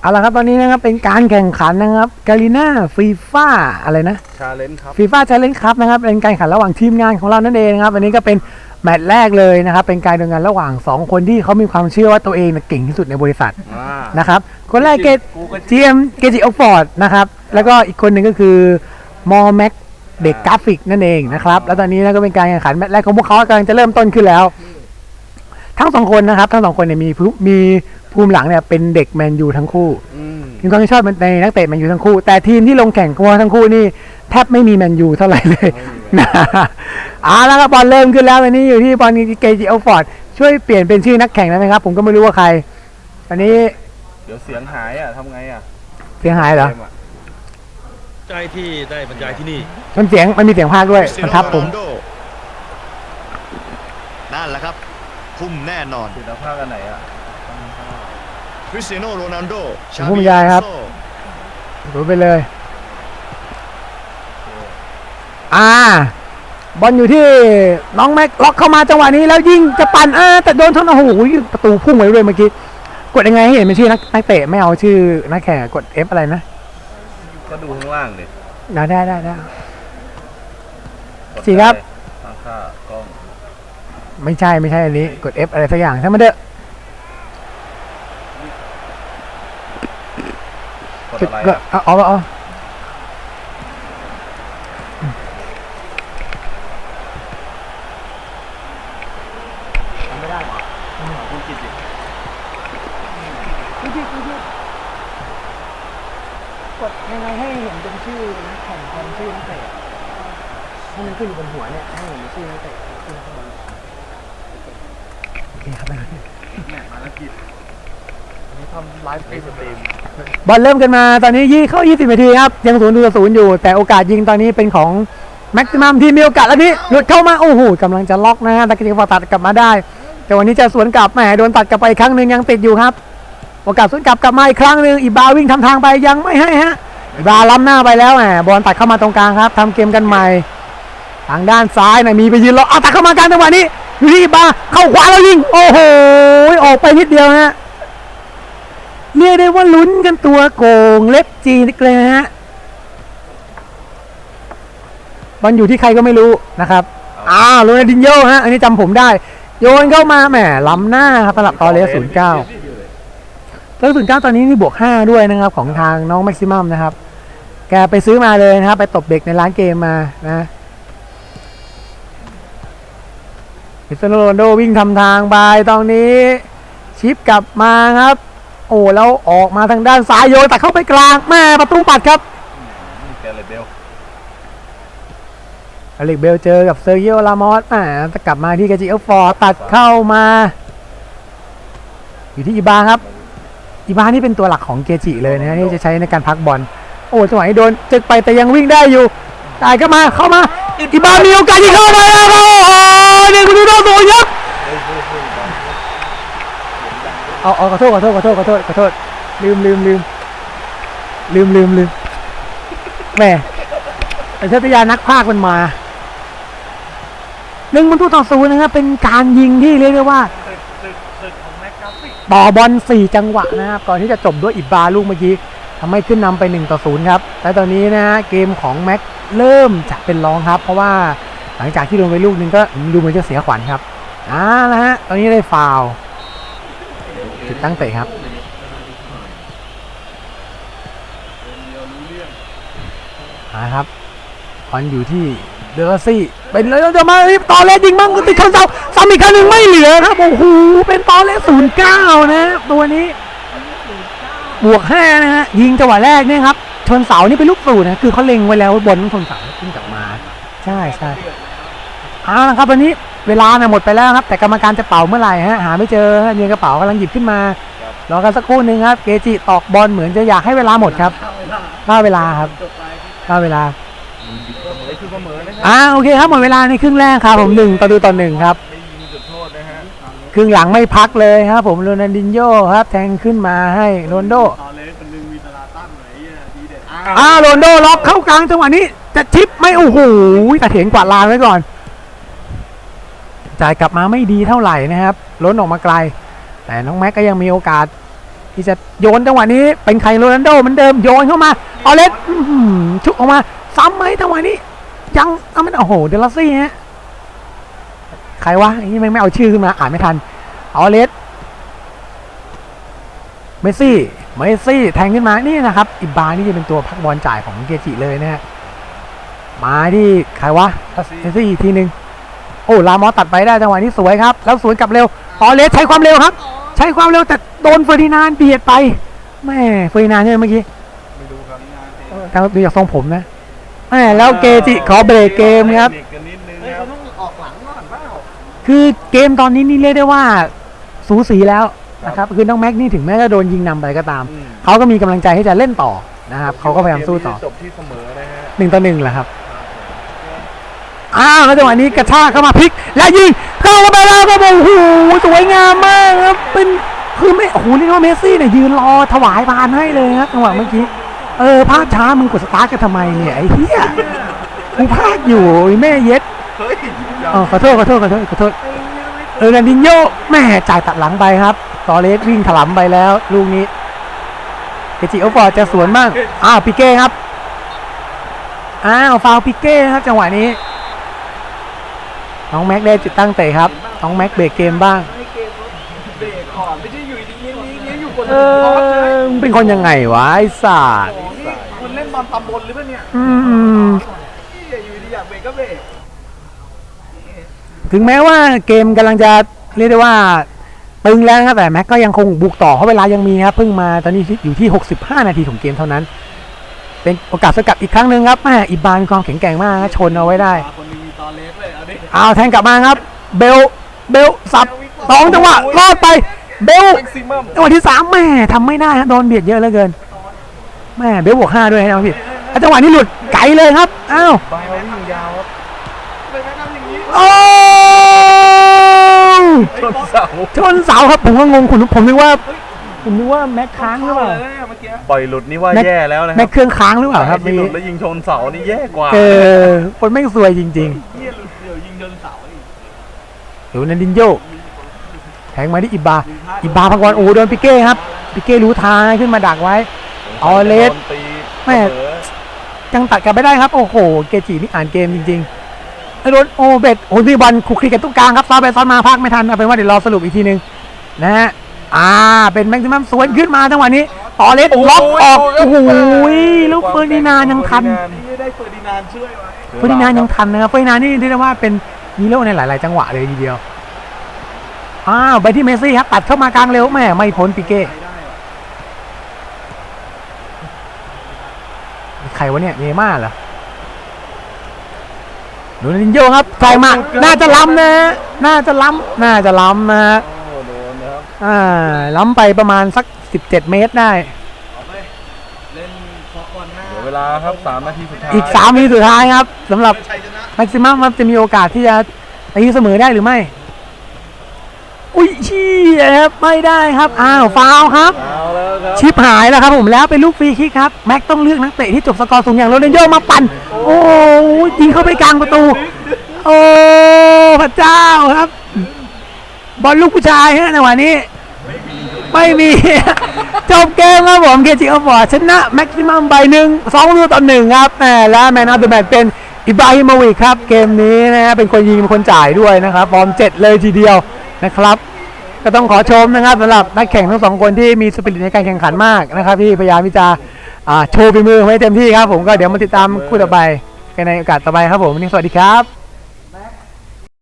เอาละครับตอนนี้นะครับเป็นการแข่งขันนะครับกาลิน่าฟีฟ่าอะไรนะชาเลนจ์ครับฟีฟ่าชาเลนจ์ครับนะครับเป็นการแข่งขันระหว่างทีมงานของเรานั่นเองนะครับอันนี้ก็เป็นแมตช์แรกเลยนะครับเป็นการดำเนินงานระหว่าง 2 คนที่เขามีความเชื่อว่าตัวเองน่ะเก่งที่สุดในบริษัทอ่านะครับคนแรกเกตกูก็ GM เกจิออฟฟอร์ดนะครับแล้วก็อีกคนหนึ่งก็คือมอแม็กเด็กกราฟิกนั่นเองนะครับแล้วตอนนี้นะก็เป็นการแข่งขันแมตช์แรกของพวกเขากำลังจะเริ่มต้นขึ้นแล้ว ทั้งสองคนนะครับทั้งสองคนเนี่ยมีภูมี ภูมิหลังเนี่ยเป็นเด็กแมนยูทั้งคู่อืมมีความชอบในนักเตะแมนยูทั้งคู่ แต่ทีมที่ลงแข่งกัวทั้งคู่นี่แทบไม่มีแมนยูเท่าไหร่เลยนะเอาแล้วครับบอลเริ่มขึ้นแล้วตอนนี้อยู่ที่บอลเกจิออฟฟอร์ดช่วยเปลี่ยนเป็นชื่อนักแข่งได้ไหมครับ ผมก็ไม่รู้ว่าใครตอนนี้ เดี๋ยวเสียงหายอะทำไงอะ เสียงหายเหรอกมะใจที่ได้บรรยายที่นี่มันเสียงมันมีเสียงพากย์ด้วยคริสมันเตียโนทับผมโรนัลโดนั่นแหละครับ คุ้มแน่นอนติดภาพกันไหนอะ คริสเตียโนโรนัลโดผมผู้บรรยายครับ ดูไปเลย อ่า บอลอยู่ที่น้องแม็กล็อกเข้ามาจังหวะนี้แล้วยิงจะปั่นอ่าแต่โดนท่อนโอ้โหประตูพุ่งไปเลยเมื่อกี้ กดยังไงให้เห็นเป็นชื่อนักนักเตะไม่เอาชื่อนักแข่งกด F อะไรนะ ก็ดูข้างล่างดิได้ได้ได้ได้กดสี่ครับได้ทางค่ากล้อง ไม่ใช่ไม่ใช่อันนี้ กด F อะไรสักอย่างถ้ามันเด้อะ ก ดจุดอะไรก็อะเอาเอาเอาไม่ได้หรอกูกินดิกดยังไงให้เห็นเป็นชื่อนักแข่งแทนชื่อนักเตะให้มันขึ้นอยู่บนหัวเนี่ยให้เห็นเป็นชื่อนักเตะชื่อนักบอลโอเคครับแม่มาแล้วกินอันนี้ ทำไลฟ์สตรีมบอลเริ่มกันมาตอนนี้ยี่เข้า 20นาทีครับยังศูนย์ต่อศูนย์อยู่แต่โอกาสยิงตอนนี้เป็นของแม็กซิมัมที่มีโอกาสแล้วนี้หลุดเข้ามา โอ้โหกำลังจะล็อกนะฮะตะกี้พอตัดกลับมาได้ แต่วันนี้จะสวนกลับแหมโดนตัดกลับไปอีกครั้งหนึ่งยังติดอยู่ครับ โอกาสสวนกลับกลับมาอีกครั้งหนึ่งอีบาวิ่งทำทางไปยังไม่ให้ฮะอีบาล้ำหน้าไปแล้วแหมบอลตัดเข้ามาตรงกลางครับทำเกมกันใหม่ ทางด้านซ้ายนะมีไปยืนรอเอาตัดเข้ามากลางจังหวะนี้อยู่ที่อีบาเข้าขวาแล้วยิงโอ้โหออกไปนิดเดียวฮะ เรียกได้ว่าลุ้นกันตัวโกงเล็บจีนเลยนะฮะบอลอยู่ที่ใครก็ไม่รู้นะครับอ้าวโรนัลดินโญ่ฮะ อันนี้จำผมได้ โยนเข้ามาแหมล้ำหน้าครับสำหรับตอเลสศูนย์เก้าตอเลสศูนย์เก้าตอนนี้นี่บวกห้าด้วยนะครับ ของทางน้องแม็กซิมัมนะครับ แกไปซื้อมาเลยนะครับ ไปตบเด็กในร้านเกมมานะคริสเตียโนโรนโดวิ่งทำทางไปตอนนี้ ชิปกลับมาครับ โอ้แล้วออกมาทางด้านซ้ายโยนแต่เข้าไปกลางแม่ประตูปัดครับแกเลยเบลอเล็กเบลเจอกับเซอร์เกียลามอสอ่าจะกลับมาที่กาจิเอลฟอร์ตัดเข้ามา อยู่ที่อีบาครับ อีบานี่เป็นตัวหลักของเกจิเลยนะฮะที่จะใช้ในการพักบอล โอ้จังหวะนี้โดนจึกไปแต่ยังวิ่งได้อยู่ได้ก็มาเข้ามา อีบามีโอกาสที่เข้ามาแล้วครับโอ้โหหนึ่งประตูต่อศูนย์ครับ เอาเอาขอโทษขอโทษขอโทษขอโทษขอโทษลืมลืมลืมลืมลืมลืมแหม่แต่เทพยานักพากย์มันมาหนึ่งประตูต่อศูนย์นะครับ เป็นการยิงที่เรียกได้ว่าต่อบอล4จังหวะนะครับ ก่อนที่จะจบด้วยอิบบาลูกเมื่อกี้ทำให้ขึ้นนำไป1ต่อ0ครับและตอนนี้นะฮะเกมของแม็กเริ่มจะเป็นรองครับ เพราะว่าหลังจากที่โดนไปลูกหนึงก็ดูเหมือนจะเสียขวัญครับอ่านะฮะ ตอนนี้ได้ฟาว จุดตั้งเตะครับอ่าครับบอลอยู่ที่เดอร์ซี่ เป็นเลยจะมาเอ้ยต่อเลสยิงมั่งติดเข้าเสาซ้ำอีกครั้งหนึ่งไม่เหลือครับโอ้โหเป็นต่อเลสศูนย์เก้านะตัวนี้บวกห้านะฮะยิงจังหวะแรกเนี่ยครับชนเสานี่เป็นลูกสูตรนะคือเขาเล็งไว้แล้วบอลต้องชนเสาขึ้นกลับมา ใช่ใช่เอาละครับวันนี้ เวลานะหมดไปแล้วครับ แต่กรรมการจะเป่าเมื่อไหร่ฮะหาไม่เจอฮะเนียกระเป๋ากำลังหยิบขึ้นมารอกันสักครู่หนึ่งครับเกจิตอกบอลเหมือนจะอยากให้เวลาหมดครับค่าเวลาครับค่าเวลาไอ้คือประเมินนะฮะอ่าโอเคครับหมดเวลาในครึ่งแรกครับผมหนึ่งประตูต่อหนึ่งครับไม่ยิงจุดโทษนะฮะครึ่งหลังไม่พักเลยครับ ผมโรนัลดินโญ่ครับ แทงขึ้นมาให้โรนลโดตอนเล็กมันนึงมีตลาตั้งไหนดีเด็ดอ่าโรนลโดล็อกเข้ากลางจังหวะนี้จะชิปไม่โอ้โหแต่เถียงกวาดลานไว้ก่อน จ่ายกลับมาไม่ดีเท่าไหร่นะครับล้นออกมาไกล แต่น้องแม็กก็ยังมีโอกาส ที่จะโยนจังหวะนี้เป็นใครโรนัลโดเหมือนเดิมโยนเข้ามาเอาเล็กชุกออกมาซ้ำไหมจังหวะนี้ยังเอามันโอ้โหเดลซี่ฮะใครวะไอ้นี่แม่งไม่เอาชื่อขึ้นมาอ่านไม่ทันเอาเลสเมสซี่เมสซี่แทงขึ้นมานี่นะครับอิบานี่จะเป็นตัวพักบอลจ่ายของเกจิเลยนะฮะมาที่ใครวะเมสซี่อีกทีหนึ่ง โอ้ลามอสตัดไปได้จังหวะนี้สวยครับ แล้วสวนกลับเร็วเอาเลสใช้ความเร็วครับ ใช้ความเร็วแต่โดนเฟอร์ดินานด์เบียดไปแม่เฟอร์ดินานด์ใช่ไหมเมื่อกี้ไม่รู้ครับแต่ดูจากทรงผมนะแม่แล้วเกจิขอเบรกเกมครับเด็กกันนิดนึงเฮ้ยครัเขาบต้องออกหลังก่อนเปล่าคือเกมตอนนี้นี่เรียกได้ว่าสูสีแล้วนะครับคือน้องแม็กนี่ถึงแม้จะโดนยิงนำไปก็ตามอืมเขาก็มีกำลังใจที่จะเล่นต่อนะครับเขาก็พยายามสู้ต่อจบที่เสมอนะฮะหนึ่งต่อหนึ่งแหละครับ อ้าวแล้วจังหวะนี้กระชากเข้ามาพลิก และยิงเข้าไปแล้วครับโอ้โหสวยงามมากครับเป็นคือไม่โอ้โหเรียกว่าเมสซี่เนี่ยยืนรอถวายพานให้เลยครับจังหวะเมื่อกี้เออภาพช้ามึงกดสตาร์ทกันทำไมเนี่ยไอ้เหี้ยกูพากอยู่ไอ้แม่เย็ดเฮ้ยอ๋อขอโทษขอโทษขอโทษขอโทษเออร์นันดินโยแม่จ่ายตัดหลังไปครับตอเลสวิ่งถลำไปแล้ว ลูกนี้เอจิโอฟอร์ดจะสวนบ้างอ้าวปิเก้ครับอ้าวฟาวปิเก้ครับจังหวะนี้ น้องแม็กได้จุดตั้งเตะครับ น้องแม็กเบรกเกมบ้าง ให้เกมเขาเบรกก่อนไม่ใช่อยู่ดีๆเลี้ยงเลี้ยงอยู่บนเออมึงเป็นคนยังไงวะไอ้สัตว์โอ้นี่คุณเล่นบอลตำบลหรือเปล่าเนี่ยอืมนี่อยู่ดีอยากเบรกก็เบรกถึงแม้ว่าเกมกำลังจะเรียกได้ว่า ตึงแล้วนะครับแต่แม็กก็ยังคงบุกต่อเพราะเวลายังมีครับเพิ่งมาตอนนี้อยู่ที่ 65 นาทีของเกมเท่านั้น เป็นโอกาสสกัดอีกครั้งหนึ่งครับแม่อิบานมีความแข็งแกร่งมากนะชนเอาไว้ได้คนมีตอนเล็ก เลยเอาดิเอาแทงกลับมาครับ เบล เบลสับสองจังหวะรอดไป เบลแม็กซิมัมจังหวะที่สามแม่ทำไม่ได้ฮะโดนเบียดเยอะเหลือเกินแม่เบลบวกห้าด้วยนะพี่แล้วจังหวะนี้หลุดไกลเลยครับอ้าวบาววิ่งยาวครับเลยแนะนำอย่างนี้โอ้ชนเสาชนเสาครับผมก็งงผมผมนึกว่าผมนึกว่าแม็กค้างหรือเปล่าเลยนะเมื่อกี้ปล่อยหลุดนี่ว่าแม็กแย่แล้วนะคแม็รักเครื่องค้างหรือเปล่าครับที่นี่หลุดแล้วยิงชนเสานี่แย่กว่าเออคนไม่งซวยจริงเฮียหลุดเดี๋ยวยิงโดนเสาอีก ๆดูนันดินโยแทงมาที่อิบา อิบาพังกรโอ้โดนปิเก้ครับ ปิเก้รู้ทางขึ้นมาดักไว้เอาเลสโดนตีแม่เสมอยังตัดกลับไม่ได้ครับ โอ้โห เกจินี่อ่านเกมจริงๆแล้วโดนโอเบตโอ้ดีบอลคุกคีกันตรงกลางครับซ้อนไปซ้อนมาพักไม่ทัน เอาเป็นว่าเดี๋ยวรอสรุปอีกทีหนึงนะฮะ อ่า เป็นแม็กซิมัมสวนขึ้นมาจังหวะนี้ต่อเลสล็อกออก โอ้โหแล้วเฟอร์ดินานด์ยังทันนี่ได้เฟอร์ดินานด์ช่วยไว้เฟอร์ดินานด์ยังทันนะครับเฟอร์ดินานด์นี่เรียกได้ว่าเป็น ฮีโร่ในหลาย ๆ จังหวะเลยทีเดียว อ้าวไปที่เมสซี่ครับตัดเข้ามากลางเร็วแม่ไม่พ้นปิเก้ใครวะเนี่ยเนย์ม่าร์เหรอโดนันโยครับใส่มาน่าจะล้ำนะฮะน่าจะล้ำน่าจะล้ำนะฮะโอ้โดนนะครับอ่าล้ำไปประมาณสัก 17 เมตรได้เอาเลย เล่นเคาะบอลหน้าเหลือเวลาครับสามนาทีสุดท้ายอีก3นาทีสุดท้ายครับสำหรับชัยชนะแม็กซิมัมครับจะมีโอกาสที่จะตีเสมอได้หรือไม่ อุ้ยชี้ครับไม่ได้ครับอ้าวฟาวล์ครับ เอาแล้วครับชิปหายแล้วครับผมแล้วเป็นลูกฟรีคิกครับแม็กต้องเลือกนักเตะที่จบสกอร์สูงอย่างโรนัลโยมาปั่น โอ้ยยิงเข้าไปกลางประตู โอ้พระเจ้าครับ บอลลูกผู้ชายฮะในวันนี้ ไม่มี จบเกมครับผมเกจิออฟฟอร์ดชนะแม็กซิมัมใบหนึ่งสองประตูต่อหนึ่งครับแหมและแมนอฟเดอะแมตเป็นอิบราฮิโมวิชครับเกมนี้นะฮะเป็นคนยิงเป็นคนจ่ายด้วยนะครับฟอร์มเจ็ดเลยทีเดียวนะครับ ก็ต้องขอชมนะครับสำหรับนักแข่งทั้งสองคนที่มีสปิริตในการแข่งขันมากนะครับที่พยายามที่จะอ่าโชว์ฝีมือไว้เต็มที่ครับผมก็เดี๋ยวมาติดตามคู่ต่อไปกันในโอกาสต่อไปครับผมวันนี้สวัสดีครับ